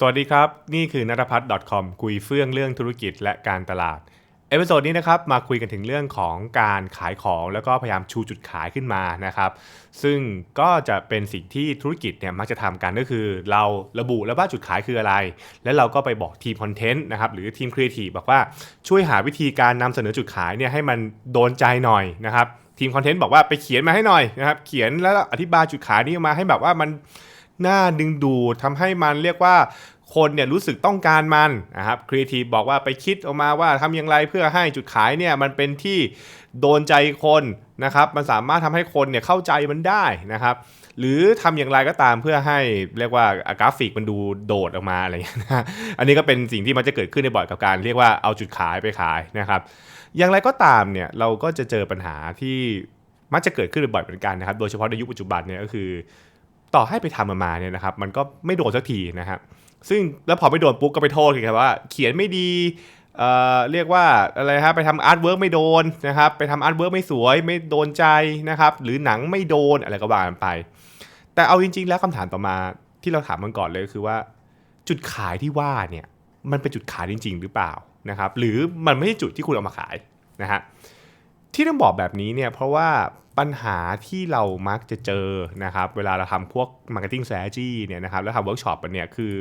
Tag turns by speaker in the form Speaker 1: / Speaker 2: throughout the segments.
Speaker 1: สวัสดีครับ นี่คือนรพัฒน์ .com คุยเฟื่องเรื่องธุรกิจและการตลาด เอพิโซดนี้นะครับมาคุยกันถึงเรื่องของการขายของแล้วก็พยายามชูจุดขายขึ้นมานะครับ ซึ่งก็จะเป็นสิ่งที่ธุรกิจเนี่ยมักจะทำกันก็คือ เราระบุแล้วว่าจุดขายคืออะไร แล้วเราก็ไปบอกทีมคอนเทนต์นะครับหรือทีมครีเอทีฟบอกว่าช่วยหาวิธีการนำเสนอจุดขายเนี่ยให้มันโดนใจหน่อยนะครับทีมคอนเทนต์บอกว่าไปเขียนมาให้หน่อยนะครับเขียนแล้วอธิบายจุดขายนี้ออกมาให้แบบว่ามัน น่าดึงดูดทำให้มันเรียกว่าคนเนี่ยรู้สึกต้องการมันนะครับครีเอทีฟบอกว่าไปคิดออกมาว่าทำอย่างไรเพื่อให้จุดขายเนี่ยมันเป็นที่โดนใจคนนะครับมันสามารถทำให้คนเนี่ยเข้าใจมันได้นะครับหรือทำอย่างไรก็ตามเพื่อให้เรียกว่ากราฟิกมันดูโดดออกมาอะไรอย่างเงี้ยนะอันนี้ก็เป็นสิ่งที่มันจะเกิดขึ้นในบ่อยกับการเรียกว่าเอาจุดขายไปขายนะครับ อย่างไรก็ตามเนี่ยเราก็จะเจอปัญหาที่มักจะเกิดขึ้นบ่อยเหมือนกันนะครับ โดยเฉพาะในยุคปัจจุบันเนี่ยก็คือ ต่อให้ไปทำมันมาเนี่ยนะครับมันก็ไม่โดนสักทีนะครับซึ่งแล้วพอไม่โดนปุ๊บก็ไปโทษกันว่า เขียนไม่ดีเอ่อเรียกว่าอะไรฮะไปทำอาร์ตเวิร์กไม่โดนนะครับไปทำอาร์ตเวิร์กไม่สวยไม่โดนใจนะครับหรือหนังไม่โดนอะไรก็ว่ากันไป แต่เอาจริง ๆ แล้วคำถามต่อมาที่เราถามมันก่อนเลยคือว่า จุดขายที่ว่าเนี่ยมันเป็นจุดขายจริง ๆ หรือเปล่านะครับหรือมันไม่ใช่จุดที่คุณเอามาขายนะฮะที่ต้องบอกแบบนี้เนี่ยเพราะว่า ปัญหาที่เรามักจะเจอนะครับเวลาเราทำพวก Marketing Strategy เนี่ยนะครับแล้วทำเวิร์กช็อปเนี่ยคือ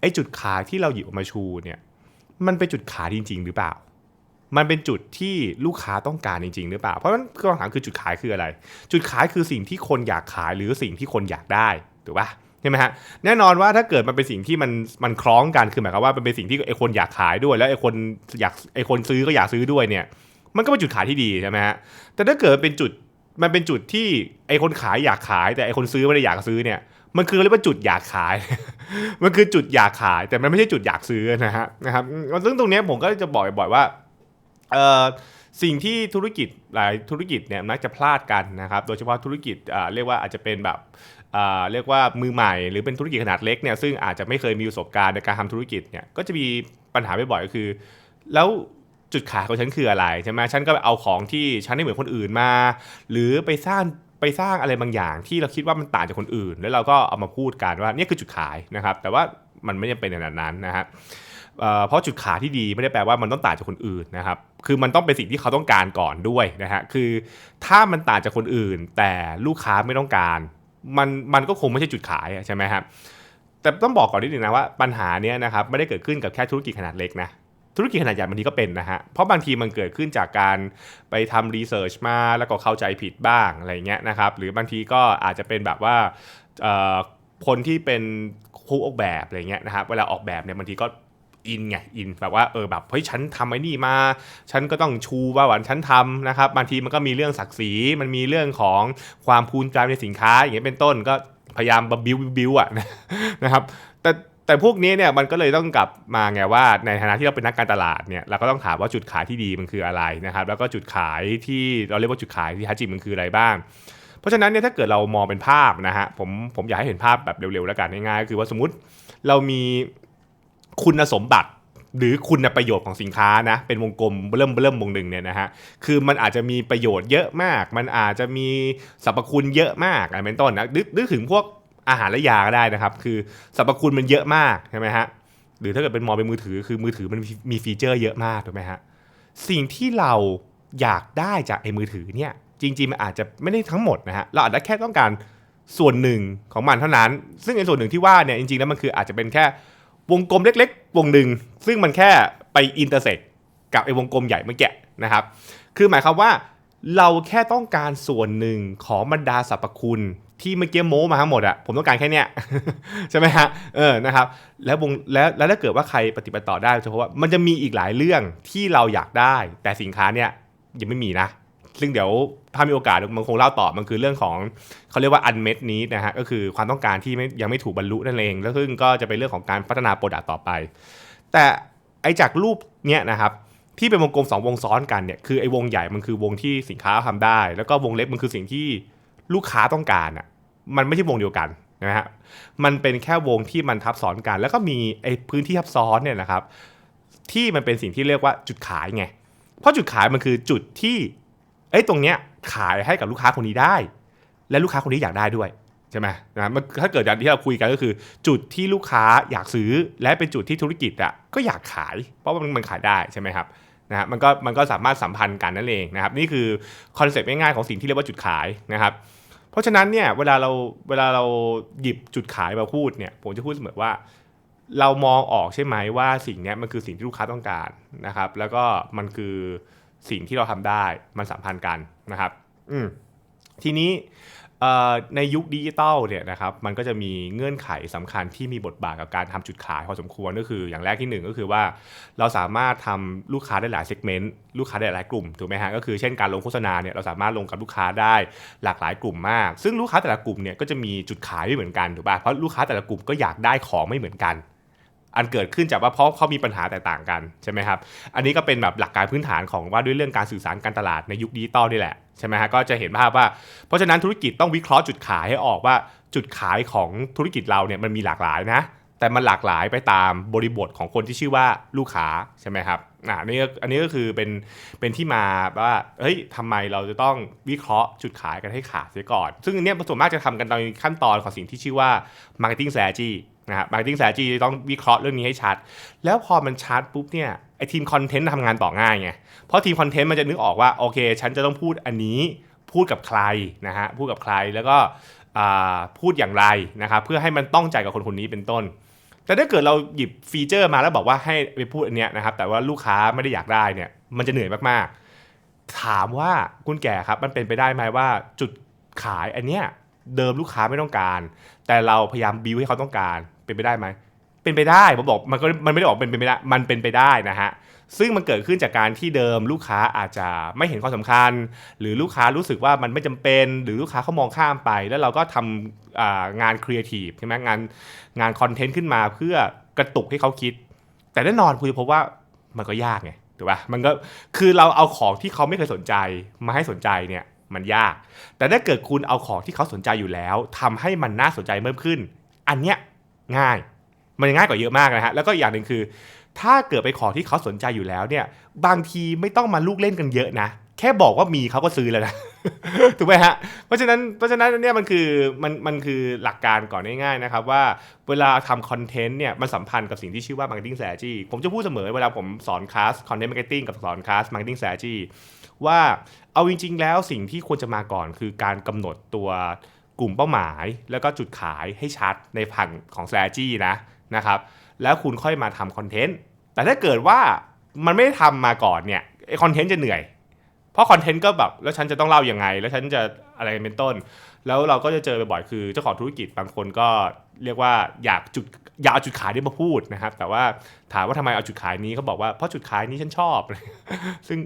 Speaker 1: ไอ้จุดขายที่เราหยิบออกมาชูเนี่ยมันเป็นจุดขายจริง ๆ หรือเปล่า มันเป็นจุดที่ลูกค้าต้องการจริง ๆ หรือเปล่า เพราะฉะนั้นคำถามคือจุดขายคืออะไร จุดขายคือสิ่งที่คนอยากขายหรือสิ่งที่คนอยากได้ถูกปะใช่ไหมฮะแน่นอนว่าถ้าเกิดมันเป็นสิ่งที่มันมันคล้องกันคือหมายความว่ามันเป็นสิ่งที่ไอ้คนอยากขายด้วย แล้วไอ้คนอยากไอ้คนซื้อก็อยากซื้อด้วยเนี่ยมันก็เป็นจุดขายที่ดีใช่ไหมฮะแต่ถ้าเกิดเป็นจุด มันเป็นจุดที่ไอคนขายอยากขาย แต่ไอคนซื้อไม่ได้อยากซื้อเนี่ย มันคือเรียกว่าจุดอยากขาย มันคือจุดอยากขาย แต่มันไม่ใช่จุดอยากซื้อนะฮะนะครับซึ่งตรงนี้ผมก็จะบอกบ่อยๆว่าเออสิ่งที่ธุรกิจหลายธุรกิจเนี่ยมักจะพลาดกันนะครับ โดยเฉพาะธุรกิจเรียกว่าอาจจะเป็นแบบเรียกว่ามือใหม่ หรือเป็นธุรกิจขนาดเล็กเนี่ยซึ่งอาจจะไม่เคยมีประสบการณ์ในการทำธุรกิจเนี่ยก็จะมีปัญหาบ่อยๆก็คือ แล้ว จุดขายของฉันคืออะไรใช่ไหมฉันก็เอาของที่ฉันไม่เหมือนคนอื่นมา หรือไปสร้างไปสร้างอะไรบางอย่างที่เราคิดว่ามันต่างจากคนอื่น แล้วเราก็เอามาพูดกันว่านี่คือจุดขายนะครับ แต่ว่ามันไม่จำเป็นขนาดนั้นนะฮะเพราะจุดขายที่ดีไม่ได้แปลว่ามันต้องต่างจากคนอื่นนะครับ คือมันต้องเป็นสิ่งที่เขาต้องการก่อนด้วยนะฮะ คือถ้ามันต่างจากคนอื่น แต่ลูกค้าไม่ต้องการ มันมันก็คงไม่ใช่จุดขายใช่ไหมครับแต่ต้องบอกก่อนนิดนึงนะว่าปัญหาเนี้ยนะครับไม่ได้เกิดขึ้นกับแค่ธุรกิจขนาดเล็กนะ ธุรกิจขนาดใหญ่บางทีก็เป็นนะฮะ เพราะบางทีมันเกิดขึ้นจากการไปทำรีเสิร์ชมาแล้วก็เข้าใจผิดบ้างอะไรเงี้ยนะครับ หรือบางทีก็อาจจะเป็นแบบว่าคนที่เป็นผู้ออกแบบอะไรเงี้ยนะครับ เวลาออกแบบเนี่ยบางทีก็อินไงอินแบบว่าเออแบบเฮ้ยฉันทำไอ้นี่มา ฉันก็ต้องชูว่าวันฉันทำนะครับ บางทีมันก็มีเรื่องศักดิ์ศรีมันมีเรื่องของความภูมิใจในสินค้าอย่างเงี้ยเป็นต้นก็พยายามบิวบิวอะนะครับ แต่ แต่พวกนี้เนี่ยมันก็เลยต้องกลับมาไงว่าในฐานะที่เราเป็นนักการตลาดเนี่ยเราก็ต้องถามว่าจุดขายที่ดีมันคืออะไรนะครับ แล้วก็จุดขายที่เราเรียกว่าจุดขายที่แท้จริงมันคืออะไรบ้าง เพราะฉะนั้นเนี่ยถ้าเกิดเรามองเป็นภาพนะฮะผมผมอยากให้เห็นภาพแบบเร็วๆแล้วกันง่ายๆก็คือว่าสมมติเรามีคุณสมบัติหรือคุณประโยชน์ของสินค้านะเป็นวงกลมเริ่มเริ่มวงหนึ่งเนี่ยนะฮะคือมันอาจจะมีประโยชน์เยอะมาก มันอาจจะมีสรรพคุณเยอะมากอะไรเป็นต้นนะนึกนึกถึงพวก อาหารและยาก็ได้นะครับ คือสรรพคุณมันเยอะมากใช่ไหมฮะหรือถ้าเกิดเป็นมองเป็นมือถือ คือมือถือมันมีฟีเจอร์เยอะมากถูกไหมฮะสิ่งที่เราอยากได้จากไอ้มือถือเนี่ยจริง ๆ มันอาจจะไม่ได้ทั้งหมดนะฮะเราอาจจะแค่ต้องการส่วนหนึ่งของมันเท่านั้น ซึ่งไอ้ส่วนหนึ่งที่ว่าเนี่ยจริงๆแล้วมันคืออาจจะเป็นแค่วงกลมเล็ก ๆ วงหนึ่งซึ่งมันแค่ไปอินเตอร์เซ็กกับไอ้วงกลมใหญ่เมื่อกี้นะครับ คือหมายความว่าเราแค่ต้องการส่วนหนึ่งของบรรดาสรรพคุณ ที่เมื่อกี้โม้มาทั้งหมดอะผมต้องการแค่เนี้ยใช่ไหมฮะเออนะครับแล้ววงแล้วแล้วถ้าเกิดว่าใครปฏิบัติต่อได้จะพราะว่ามันจะมีอีกหลายเรื่องที่เราอยากได้ แต่สินค้าเนี่ยยังไม่มีนะ ซึ่งเดี๋ยวถ้ามีโอกาสมันคงเล่าต่อมันคือเรื่องของเขาเรียกว่า unmet need นะฮะก็คือความต้องการที่ไม่ยังไม่ถูกบรรลุนั่นเองแล้วซึ่งก็จะเป็นเรื่องของการพัฒนาโปรดักต์ต่อไป แต่ไอจากรูปเนี้ยนะครับที่เป็นวงกลมสองวงซ้อนกันเนี่ยคือไอ้วงใหญ่มันคือวงที่สินค้าทำได้ แล้วก็วงเล็กมันคือสิ่งที่ ลูกค้าต้องการอะมันไม่ใช่วงเดียวกันนะฮะมันเป็นแค่วงที่มันทับซ้อนกัน แล้วก็มีไอ้พื้นที่ทับซ้อนเนี่ยนะครับ ที่มันเป็นสิ่งที่เรียกว่าจุดขายไงเพราะจุดขายมันคือจุดที่ไอ้ตรงเนี้ยขายให้กับลูกค้าคนนี้ได้ และลูกค้าคนนี้อยากได้ด้วยใช่ไหมนะมันถ้าเกิดอย่างที่เราคุยกันก็คือ จุดที่ลูกค้าอยากซื้อ และเป็นจุดที่ธุรกิจอะก็อยากขาย เพราะมันมันขายได้ใช่ไหมครับนะฮะมันก็มันก็สามารถสัมพันธ์กันนั่นเองนะครับ นี่คือคอนเซ็ปต์ง่ายๆของสิ่งที่เรียกว่าจุดขายนะครับ เพราะฉะนั้นเนี่ยเวลาเราเวลาเราหยิบจุดขายมาพูดเนี่ยผมจะพูดเสมอว่า เรามองออกใช่ไหมว่าสิ่งเนี้ยมันคือสิ่งที่ลูกค้าต้องการนะครับ แล้วก็มันคือสิ่งที่เราทำได้มันสัมพันธ์กันนะครับ อืทีนี้ ในยุคดิจิตอลเนี่ยนะครับมันก็จะมีเงื่อนไขสำคัญที่มีบทบาทกับการทำจุดขายพอสมควรก็คืออย่างแรกที่หนึ่งก็คือว่าเราสามารถทำลูกค้าได้หลายเซกเมนต์ลูกค้าได้หลายกลุ่มถูกไหมฮะก็คือเช่นการลงโฆษณาเนี่ยเราสามารถลงกับลูกค้าได้หลากหลายกลุ่มมาก ซึ่งลูกค้าแต่ละกลุ่มเนี่ยก็จะมีจุดขายไม่เหมือนกันถูกป่ะเพราะลูกค้าแต่ละกลุ่มก็อยากได้ของไม่เหมือนกันอันเกิดขึ้นจากว่าเพราะเขามีปัญหาแตกต่างกันใช่ไหมครับ อันนี้ก็เป็นแบบหลักการพื้นฐานของว่าด้วยเรื่องการสื่อสารการตลาดในยุคดิจิตอลนี่แหละ ใช่ไหมฮะก็จะเห็นภาพว่า เพราะฉะนั้นธุรกิจต้องวิเคราะห์จุดขายให้ออกว่าจุดขายของธุรกิจเราเนี่ยมันมีหลากหลายนะ แต่มันหลากหลายไปตามบริบทของคนที่ชื่อว่าลูกค้าใช่ไหมครับอ่านี่ก็อันนี้ก็คือเป็นเป็นที่มาว่าเฮ้ยทำไมเราจะต้องวิเคราะห์จุดขายกันให้ขาดเสียก่อน ซึ่งอันเนี้ยส่วนมากจะทำกันในขั้นตอนของสิ่งที่ชื่อว่า marketing strategy นะครับ marketing strategy ต้องวิเคราะห์เรื่องนี้ให้ชัด แล้วพอมันชัดปุ๊บเนี่ยไอทีมคอนเทนต์ทำงานต่อง่ายไง เพราะทีมคอนเทนต์มันจะนึกออกว่าโอเค ฉันจะต้องพูดอันนี้พูดกับใครนะฮะพูดกับใครแล้วก็พูดอย่างไรนะครับเพื่อให้มันต้องใจกับคนคนนี้เป็นต้น แต่ถ้าเกิดเราหยิบฟีเจอร์มาแล้วบอกว่าให้ไปพูดอันเนี้ยนะครับแต่ว่าลูกค้าไม่ได้อยากได้เนี่ยมันจะเหนื่อยมากๆ ถามว่าคุณแก่ครับมันเป็นไปได้ไหมว่าจุดขายอันเนี้ย เดิมลูกค้าไม่ต้องการ แต่เราพยายามบิวให้เขาต้องการเป็นไปได้ไหมเป็นไปได้ผมบอกมันก็มันไม่ได้บอกเป็นไปไม่ได้มันเป็นไปได้นะฮะซึ่งมันเกิดขึ้นจากการที่เดิมลูกค้าอาจจะไม่เห็นความสำคัญ หรือลูกค้ารู้สึกว่ามันไม่จำเป็น หรือลูกค้าเขามองข้ามไป แล้วเราก็ทำอ่างานครีเอทีฟใช่ไหมงานงานคอนเทนต์ขึ้นมาเพื่อกระตุกให้เขาคิด แต่แน่นอนคุณจะพบว่ามันก็ยากไงถูกป่ะมันก็คือเราเอาของที่เขาไม่เคยสนใจมาให้สนใจเนี่ย มันยาก แต่ถ้าเกิดคุณเอาของที่เขาสนใจอยู่แล้วทำให้มันน่าสนใจเพิ่มขึ้น อันเนี้ยง่าย มันง่ายกว่าเยอะมากนะฮะ แล้วก็อย่างหนึ่งคือ ถ้าเกิดไปขอที่เขาสนใจอยู่แล้วเนี่ย บางทีไม่ต้องมาลูกเล่นกันเยอะนะ แค่บอกว่ามีเขาก็ซื้อแล้วนะ ถูกไหมฮะ เพราะฉะนั้นเพราะฉะนั้นเนี่ยมันคือมันมันคือหลักการก่อนง่ายๆนะครับว่าเวลาทำคอนเทนต์เนี่ยมันสัมพันธ์กับสิ่งที่ชื่อว่า marketing strategy ผมจะพูดเสมอเวลาผมสอนคลาส content marketing กับสอนคลาส marketing strategy ว่าเอาจริง ๆ แล้วสิ่งที่ควรจะมาก่อนคือการกำหนดตัวกลุ่มเป้าหมาย แล้วก็จุดขายให้ชัดในผังของ strategy นะนะครับแล้วคุณค่อยมาทำคอนเทนต์แต่ถ้าเกิดว่ามันไม่ได้ทำมาก่อนเนี่ยไอคอนเทนต์จะเหนื่อย เพราะคอนเทนต์ก็แบบแล้วฉันจะต้องเล่ายังไง แล้วฉันจะอะไรเป็นต้น แล้วเราก็จะเจอบ่อยๆคือเจ้าของธุรกิจบางคนก็เรียกว่าอยากจุดอยากเอาจุดขายนี้มาพูดนะครับ แต่ว่าถามว่าทำไมเอาจุดขายนี้เขาบอกว่าเพราะจุดขายนี้ฉันชอบ ซึ่ง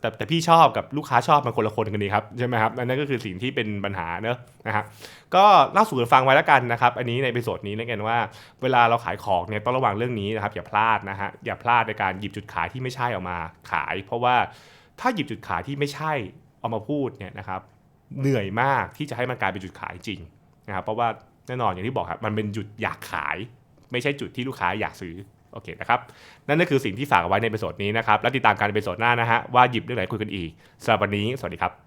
Speaker 1: แต่แต่พี่ชอบกับลูกค้าชอบมันคนละคนกันดีครับใช่ไหมครับอันนั้นก็คือสิ่งที่เป็นปัญหาเนอะนะครับก็เล่าสู่กันฟังไว้แล้วกันนะครับ อันนี้ในเอพิโซดนี้นะกันว่า เวลาเราขายของเนี่ยต้องระวังเรื่องนี้นะครับอย่าพลาดนะฮะอย่าพลาดในการหยิบจุดขายที่ไม่ใช่ออกมาขาย เพราะว่า ถ้าหยิบจุดขายที่ไม่ใช่เอามาพูดเนี่ยนะครับเหนื่อยมากที่จะให้มันกลายเป็นจุดขายจริงนะครับเพราะว่าแน่นอนอย่างที่บอกครับมันเป็นจุดอยากขาย ไม่ใช่จุดที่ลูกค้าอยากซื้อโอเคนะครับนั่นก็คือสิ่งที่ฝากเอาไว้ในเอพิโซดนี้นะครับ แล้วติดตามการเอพิโซดหน้านะฮะว่าหยิบเรื่องไหนคุยกันอีกสำหรับวันนี้ สวัสดีครับ